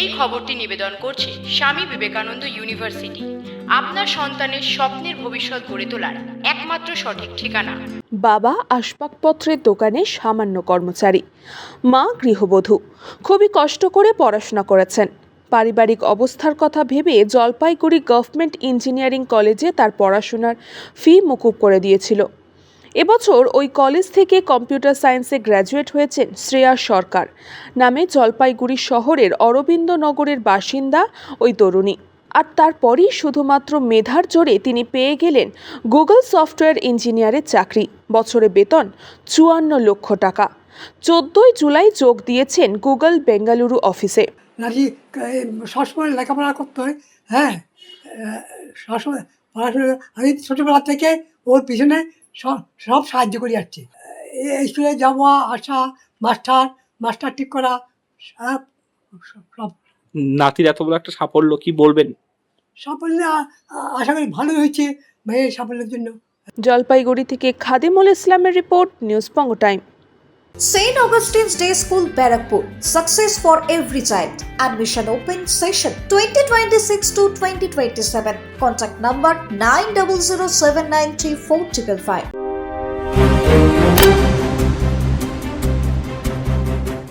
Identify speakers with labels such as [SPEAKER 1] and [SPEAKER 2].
[SPEAKER 1] এই খবরটি নিবেদন করছে স্বামী বিবেকানন্দ ইউনিভার্সিটি। আপনার সন্তানের স্বপ্নের ভবিষ্যৎ গড়ে তোলার একমাত্র সঠিক ঠিকানা।
[SPEAKER 2] বাবা আসবাবপত্রের দোকানে সামান্য কর্মচারী। মা গৃহবধূ। খুবই কষ্ট করে পড়াশোনা করেছেন। পারিবারিক অবস্থার কথা ভেবে জলপাইগুড়ি গভর্নমেন্ট ইঞ্জিনিয়ারিং কলেজে তার পড়াশোনার ফি মুকুব করে দিয়েছিল। এবছর ওই কলেজ থেকে কম্পিউটার সায়েন্সে গ্র্যাজুয়েট হয়েছেন শ্রেয়া সরকার। নামে জলপাইগুড়ি শহরের অরবিন্দনগরের বাসিন্দা ওই তরুণী। আর তারপরই শুধুমাত্র মেধার জোরে তিনি পেয়ে গেলেন গুগল সফটওয়্যার ইঞ্জিনিয়ারের চাকরি, বছরে বেতন চুয়ান্ন লক্ষ টাকা। চোদ্দই জুলাই যোগ দিয়েছেন গুগল বেঙ্গালুরু অফিসে।
[SPEAKER 3] নাকি সবসময় লেখাপড়া করতে হয়? হ্যাঁ সবসময় আমি ছোটোবেলা থেকে ওর পিছনে সব সব সাহায্য করে যাচ্ছে। এই স্কুলে যাওয়া আসা মাস্টার মাস্টার ঠিক করা সব সব-
[SPEAKER 4] নাতির এত বড় একটা সাফল্য কি বলবেন?
[SPEAKER 3] সাফল্য আশা করি ভালো হয়েছে ভাইয়ের সাফল্যের জন্য।
[SPEAKER 2] জলপাইগুড়ি থেকে খাদিমুল ইসলামের report news পঙ্গ time.
[SPEAKER 5] St. Augustine's Day School, Barrackpur. Success for every child. Admission open session 2026 to 2027. Contact number 9007934555.